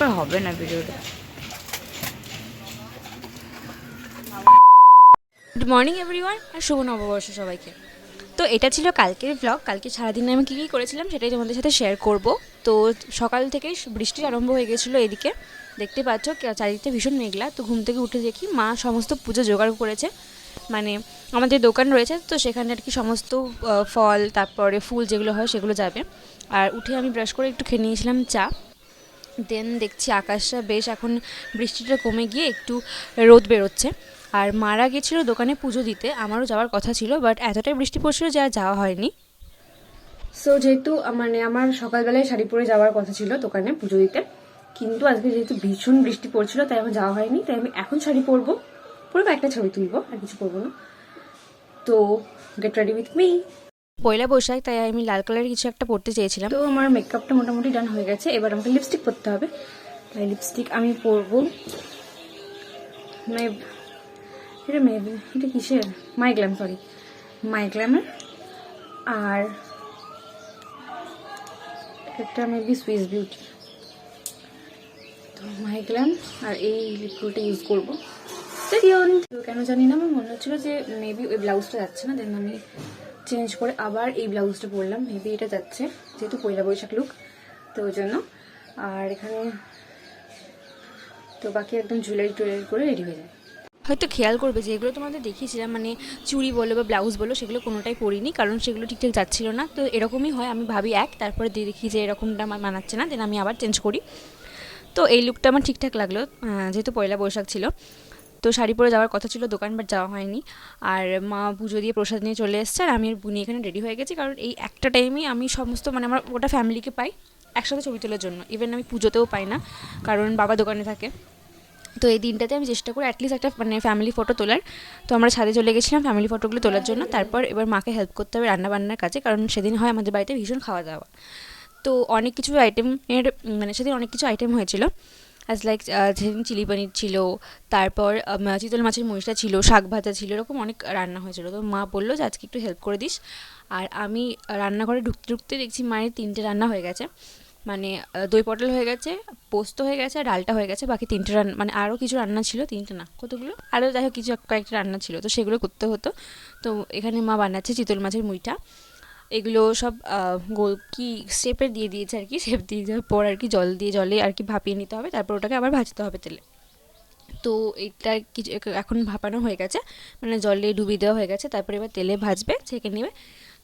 করে হবে না ভিডিওটা। গুড মর্নিং এভরিওয়ান আর শুভ নববর্ষ সবাইকে। তো এটা ছিল কালকের ব্লগ কালকে সারাদিন আমি কী কী করেছিলাম সেটাই তোমাদের সাথে শেয়ার করব। তো সকাল থেকেই বৃষ্টি আরম্ভ হয়ে গেছিল এদিকে। দেখতে পাচ্ছ, কে- চারিদিকটা ভীষণ মেঘলা। তো ঘুম থেকে উঠে দেখি মা সমস্ত পুজো জোগাড় করেছে। মানে আমাদের দোকান রয়েছে, তো সেখানে আর কি সমস্ত ফল, তারপরে ফুল যেগুলো হয় সেগুলো যাবে। আর উঠে আমি ব্রাশ করে একটু খেয়ে নিয়েছিলাম চা। দেন দেখছি আকাশটা বেশ এখন বৃষ্টিটা কমে গিয়ে একটু রোদ বেরোচ্ছে। আর মারা গেছিল দোকানে পুজো দিতে, আমারও যাওয়ার কথা ছিল বাট এতটাই বৃষ্টি পড়ছিল যে আর যাওয়া হয়নি। সো যেহেতু মানে আমার সকালবেলায় শাড়ি পরে যাওয়ার কথা ছিল দোকানে পুজো দিতে, কিন্তু আজকে যেহেতু ভীষণ বৃষ্টি পড়ছিল, তাই আমার যাওয়া হয়নি, তাই আমি এখন শাড়ি পরবো। পরবো একটা ছবি তুলবো, আর কিছু করব না। তো get ready with me Poila Boishakh, তাই আমি লাল কালারের কিছু একটা পরতে চেয়েছিলাম। তো আমার মেকআপটা মোটামুটি ডান হয়ে গেছে। এবার আমাকে লিপস্টিক পরতে হবে। তাই লিপস্টিক আমি পরবো। মেব এটা মেব এটা কিসের? মাইগ্ল্যাম সরি মাইগ্ল্যামের আর একটা মেবি সুইস বিউটি তো মাইগ্ল্যাম আর এই লিকুইডটা ইউজ করব। কেন জানি না, আমার মনে হচ্ছিল যে মেবি ওই ব্লাউজটা যাচ্ছে না দেন আমি চেঞ্জ করে আবার এই ব্লাউজটা পরলাম। মেবি এটা যাচ্ছে, যেহেতু পয়লা বৈশাখ লুক তো ওই জন্য। আর এখানে তো বাকি একদম জুয়েলারি টুয়েলারি করে রেডি হয়ে যায়। হয়তো খেয়াল করবে যে এগুলো তোমাদের দেখিয়েছিলাম মানে চুড়ি বলো বা ব্লাউজ বলো, সেগুলো কোনোটাই পরিনি, কারণ সেগুলো ঠিকঠাক যাচ্ছিল না। তো এরকমই হয়, আমি ভাবি এক, তারপরে দিয়ে দেখি যে এরকমটা আমার মানাচ্ছে না দেন আমি আবার চেঞ্জ করি। তো এই লুকটা আমার ঠিকঠাক লাগল যেহেতু পয়লা বৈশাখ ছিল। তো শাড়ি পরে যাওয়ার কথা ছিল, দোকান বাট যাওয়া হয়নি। আর মা পুজো দিয়ে প্রসাদ নিয়ে চলে এসছে, আর আমি আর বুনি এখানে রেডি হয়ে গেছি, কারণ এই একটা টাইমেই আমি সমস্ত মানে আমার ওটা ফ্যামিলিকে পাই একসাথে ছবি তোলার জন্য। ইভেন আমি পুজোতেও পাই না, কারণ বাবা দোকানে থাকে। তো এই দিনটাতে আমি চেষ্টা করি অ্যাটলিস্ট একটা মানে ফ্যামিলি ফটো তোলার। তো আমরা ছাদে চলে গেছিলাম ফ্যামিলি ফটোগুলো তোলার জন্য, তারপর এবার মাকে হেল্প করতে হবে রান্না বান্নার কাজে, কারণ সেদিন হয় আমাদের বাড়িতে ভীষণ খাওয়া দাওয়া। তো অনেক কিছু আইটেমের মানে সেদিন অনেক কিছু আইটেম হয়েছিল। অ্যাজ লাইক সেদিন চিলি পনির ছিল, তারপর চিতল মাছের মরিচটা ছিল, শাক ভাজা ছিল, এরকম অনেক রান্না হয়েছিল। তো মা বলল যে, আজকে একটু হেল্প করে দিস। আর আমি রান্নাঘরে ঢুকতে ঢুকতে দেখছি মায়ের তিনটে রান্না হয়ে গেছে। মানে দই পটল হয়ে গেছে, পোস্ত হয়ে গেছে, আর ডালটা হয়ে গেছে, বাকি তিনটে রান্না মানে আরও কিছু রান্না ছিল, তিনটে না, কতগুলো? আরও যাই হোক, কিছু কয়েকটা রান্না ছিল। তো সেগুলো করতে হতো। তো এখানে মা বানাচ্ছে চিতল মাছের মুইটা এগুলো সব গোল কি শেপের দিয়ে দিয়েছে আর কি শেপ দিয়ে দেওয়ার পর আর কি জল দিয়ে জলে আর কি ভাপিয়ে নিতে হবে, তারপর ওটাকে আবার ভাজতে হবে তেলে। তো এটা কিছু এখন ভাপানো হয়ে গেছে মানে জলে ডুবিয়ে দেওয়া হয়ে গেছে, তারপর এবার তেলে ভাজবে, ছেঁকে নেবে।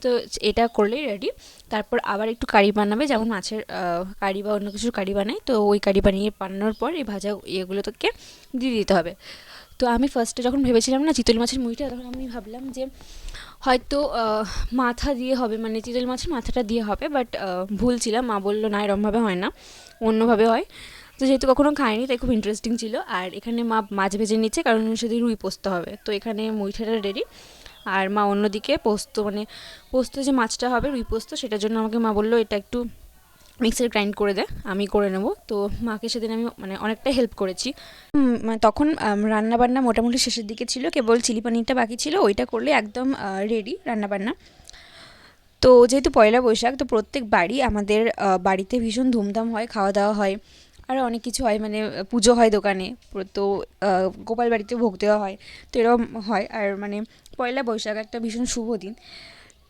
তো এটা করলেই রেডি তারপর আবার একটু কারি বানাবে, যেমন মাছের কারি বা অন্য কিছুর কারি বানাই, তো ওই কারি বানিয়ে বানানোর পর এই ভাজা ইয়েগুলো তোকে দিয়ে দিতে হবে। তো আমি ফার্স্টে যখন ভেবেছিলাম না চিতল মাছের মুড়িটা, তখন আমি ভাবলাম যে হয়তো মাথা দিয়ে হবে মানে চিতল মাছের মাথাটা দিয়ে হবে বাট ভুল ছিলাম। মা বলল, না, এরমভাবে হয় না, অন্যভাবে হয়। তো যেহেতু কখনো খাইনি, তাই খুব ইন্টারেস্টিং ছিল। আর এখানে মা মাছ ভেজে নিচ্ছে, কারণ সেদিন রুই পোস্ত হবে। তো এখানে মুইঠাটা রেডি আর মা অন্যদিকে পোস্ত মানে পোস্ত যে মাছটা হবে, রুই পোস্ত, সেটার জন্য আমাকে মা বলল, এটা একটু মিক্সার গ্রাইন্ড করে দে, আমি করে নেব। তো মাকে সেদিন আমি মানে অনেকটা হেল্প করেছি। মানে তখন রান্নাবান্না মোটামুটি শেষের দিকে ছিল, কেবল চিলি পানিরটা বাকি ছিল, ওইটা করলে একদম রেডি রান্নাবান্না। তো যেহেতু পয়লা বৈশাখ, তো প্রত্যেক বাড়ি আমাদের বাড়িতে ভীষণ ধুমধাম হয় খাওয়া দাওয়া হয়, আর অনেক কিছু হয় মানে পুজো হয় দোকানে তো গোপাল বাড়িতে ভোগ দেওয়া হয়, তো এরকম হয়। আর মানে পয়লা বৈশাখ একটা ভীষণ শুভ দিন।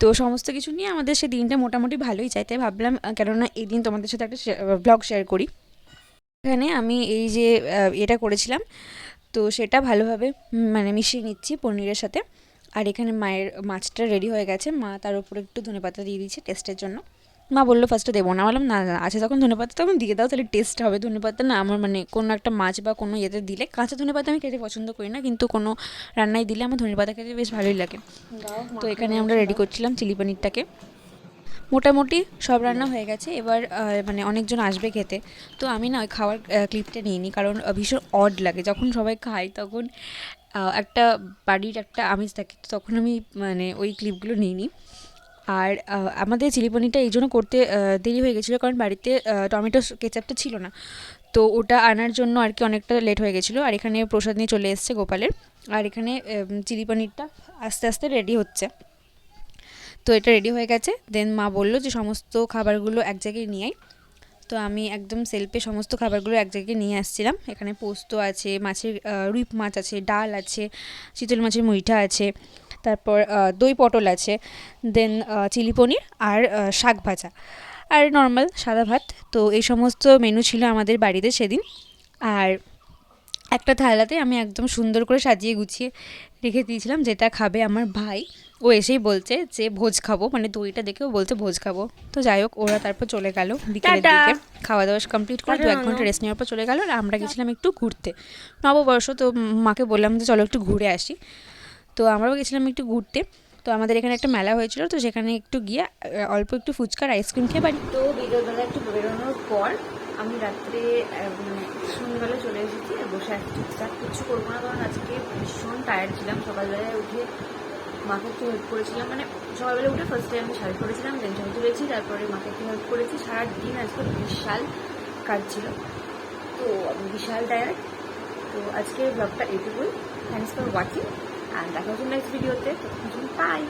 তো সমস্ত কিছু নিয়ে আমাদের সেই দিনটা মোটামুটি ভালোই যায়। তাই ভাবলাম কেননা এই দিন তোমাদের সাথে একটা ব্লগ শেয়ার করি। এখানে আমি এই যে এটা করেছিলাম। তো সেটা ভালোভাবে মানে মিশিয়ে নিচ্ছি পনিরের সাথে। আর এখানে মায়ের মাছটা রেডি হয়ে গেছে। মা তার উপরে একটু ধনেপাতা দিয়ে দিয়েছে টেস্টের জন্য। মা বলল ফার্স্টে দেবো না। বললাম না আছে যখন ধনেপাতা তখন দিয়ে দাও তাহলে টেস্ট হবে। ধনেপাতা না আমার মানে কোনো একটা মাছ বা কোনো ইয়েতে দিলে কাঁচা ধনেপাতা আমি খেতে পছন্দ করি না কিন্তু কোনো রান্নায় দিলে আমার ধনেপাতা খেতে বেশ ভালোই লাগে। তো এখানে আমরা রেডি করছিলাম চিলি পনিরটাকে। মোটামুটি সব রান্না হয়ে গেছে। এবার মানে অনেকজন আসবে খেতে। তো আমি না ওই খাওয়ার ক্লিপটা নিইনি কারণ ভীষণ অড লাগে। যখন সবাই খায় তখন একটা বাড়ির একটা আমেজ থাকে তখন আমি মানে ওই ক্লিপগুলো নিইনি। আর আমাদের চিলি পনিরটা এই জন্য করতে দেরি হয়ে গেছিল কারণ বাড়িতে টমেটো কেচাপটা ছিল না। তো ওটা আনার জন্য আর কি অনেকটা লেট হয়ে গেছিল। আর এখানে প্রসাদ নিয়ে চলে এসছে গোপালের। আর এখানে চিলি পনিরটা আস্তে আস্তে রেডি হচ্ছে। তো এটা রেডি হয়ে গেছে। দেন মা বলল যে সমস্ত খাবারগুলো এক জায়গায় নিয়ে আয়। তো আমি একদম সেলফে সমস্ত খাবারগুলো এক জায়গায় নিয়ে আসছিলাম। এখানে পোস্ত আছে, মাছের রুইপ মাছ আছে, ডাল আছে চিতল মাছের মুইঠা আছে, তারপর দই পটল আছে, দেন চিলি পনির আর শাক ভাজা। আর নর্মাল সাদা ভাত। তো এই সমস্ত মেনু ছিল আমাদের বাড়িতে সেদিন। আর একটা থালাতে আমি একদম সুন্দর করে সাজিয়ে গুছিয়ে রেখে দিয়েছিলাম, যেটা খাবে আমার ভাই। ও এসেই বলছে যে ভোজ খাব মানে দইটা দেখেও বলছে ভোজ খাব। তো যাই হোক ওরা তারপর চলে গেল বিকেলের দিকে। খাওয়া দাওয়া কমপ্লিট করে দু এক ঘণ্টা রেস্ট নেওয়ার পর চলে গেল আর আমরা গেছিলাম একটু ঘুরতে। নববর্ষ তো মাকে বললাম যে চলো একটু ঘুরে আসি। তো আমরাও গেছিলাম একটু ঘুরতে। তো আমাদের এখানে একটা মেলা হয়েছিল তো সেখানে একটু গিয়ে অল্প একটু ফুচকার আইসক্রিম খেয়ে বাড়ি। তো বিকেলবেলা একটু বেরোনোর পর আমি রাত্রে মানে সন্ধ্যাবেলা চলে এসেছি বসে আছি কিছু করব না কারণ আজকে ভীষণ টায়ার্ড ছিলাম। সকালবেলায় উঠে মাকে একটু হেল্প করেছিলাম। মানে সকালবেলা উঠে ফার্স্ট টাইম আমি শাড়ি পরেছিলাম দেন শাড়ি তুলেছি, তারপরে মাকে একটু হেল্প করেছি। সারাদিন আজকে বিশাল কাজ ছিল। তো আমি বিশাল টায়ার্ড তো আজকে ব্লগটা এটুকুই থ্যাংকস ফর ওয়াচিং আর দেখা হচ্ছে নেক্সট ভিডিওতে বাই